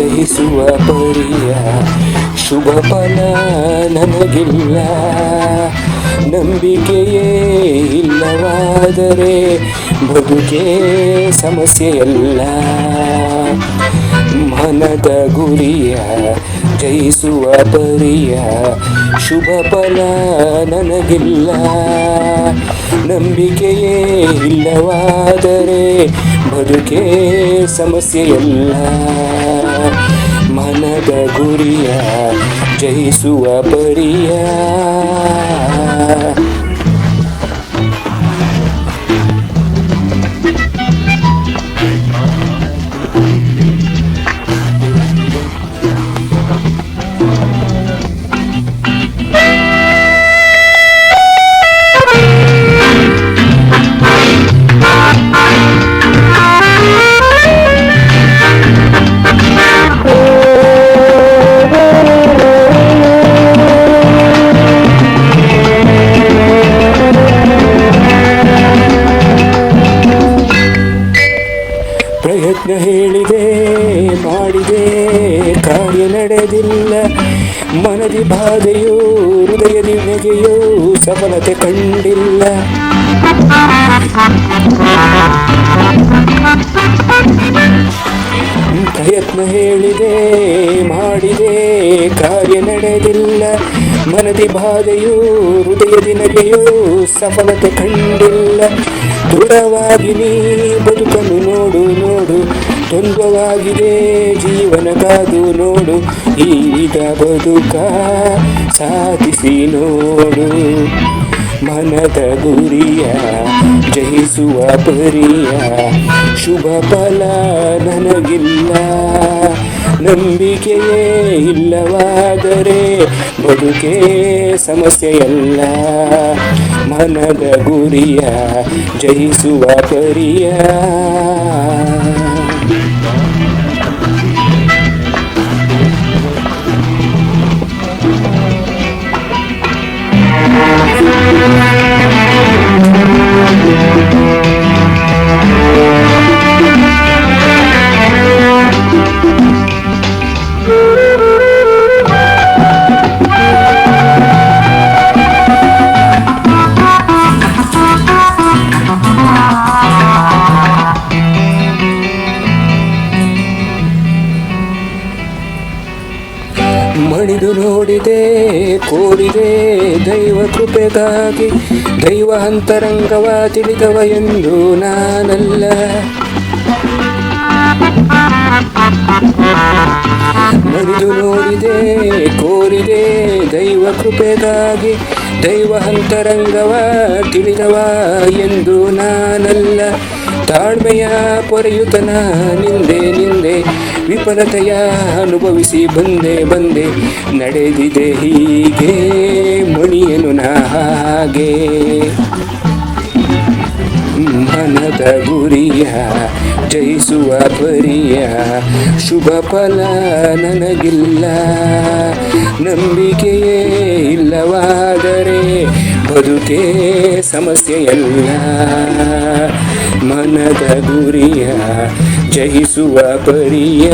ಜಯಿಸುವ ಪರಿಯ ಶುಭ ಫಲ ನನಗಿಲ್ಲ. ನಂಬಿಕೆಯೇ ಇಲ್ಲವಾದರೆ ಬದುಕೇ ಸಮಸ್ಯೆಯಲ್ಲ. ಮನದ ಗುರಿಯ ಜಯಿಸುವ ಪರಿಯ ಶುಭ ಫಲ ನನಗಿಲ್ಲ. ನಂಬಿಕೆಯೇ ಇಲ್ಲವಾದರೆ ಬದುಕೇ ಸಮಸ್ಯೆಯಲ್ಲ. ಮನದ ಗುರಿಯ ಜಯಿಸುವ ಪರಿಯ ಹೇಳಿದೆ, ಮಾಡಿದೆ, ಕಾರ್ಯ ನಡೆದಿಲ್ಲ. ಮನದಿ ಬಾಧೆಯೂ ಹೃದಯದಿ ನೆಗೆಯೂ ಸಫಲತೆ ಕಂಡಿಲ್ಲ. ಪ್ರಯತ್ನ ಹೇಳಿದೆ, ಮಾಡಿದೆ, ಕಾರ್ಯ ನಡೆದಿಲ್ಲ. ಮನದಿ ಬಾಧೆಯೂ ಹೃದಯದಿ ದಿನಗೆಯೂ ಸಫಲತೆ ಕಂಡಿಲ್ಲ. ದೃಢವಾಗಿ ನೀ ಬದುಕನ್ನು ದ್ವಂದ್ವವಾಗಿದೆ ಜೀವನ ಕಾದು ನೋಡು, ಈಗ ಬದುಕ ಸಾಧಿಸಿ ನೋಡು. ಮನದ ಗುರಿಯ, ಜಯಿಸುವ ಪರಿಯ, ಶುಭ ಫಲ ನನಗಿಲ್ಲ. ನಂಬಿಕೆಯೇ ಇಲ್ಲವಾದರೆ ಬದುಕೇ ಸಮಸ್ಯೆಯಲ್ಲ. ಮನದ ಗುರಿಯ, ಜಯಿಸುವ ಪರಿಯ. ಮಣಿದು ನೋಡಿದೆ, ಕೋರಿದೆ ದೈವ ಕೃಪೆಗಾಗಿ, ದೈವ ಅಂತರಂಗವ ತಿಳಿದವ ಎಂದು ನಾನಲ್ಲ. ಮಣಿದು ನೋಡಿದೆ, ಕೋರಿದೆ ದೈವ ಕೃಪೆಗಾಗಿ, ದೈವ ಅಂತರಂಗವ ತಿಳಿದವ ಎಂದು ನಾನಲ್ಲ. ತಾಳ್ಮೆಯ ಪೊರೆಯುತನ, ನಿಂದೆ ನಿಂದೆ ವಿಫಲತೆಯ ಅನುಭವಿಸಿ ಬಂದೆ ಬಂದೆ, ನಡೆದಿದೆ ಹೀಗೆ ಮಣಿಯನು ಹಾಗೆ. ಮನದ ಗುರಿಯ, ಜಯಿಸುವ ಪರಿಯ ಶುಭ ಫಲ ನನಗಿಲ್ಲ, ನಂಬಿಕೆಯೇ ಇಲ್ಲವಾದರೆ ಬದುಕೇ ಸಮಸ್ಯೆಯಲ್ಲ. ಮನದ ಗುರಿಯ ಜಯಿಸುವ ಪರಿಯ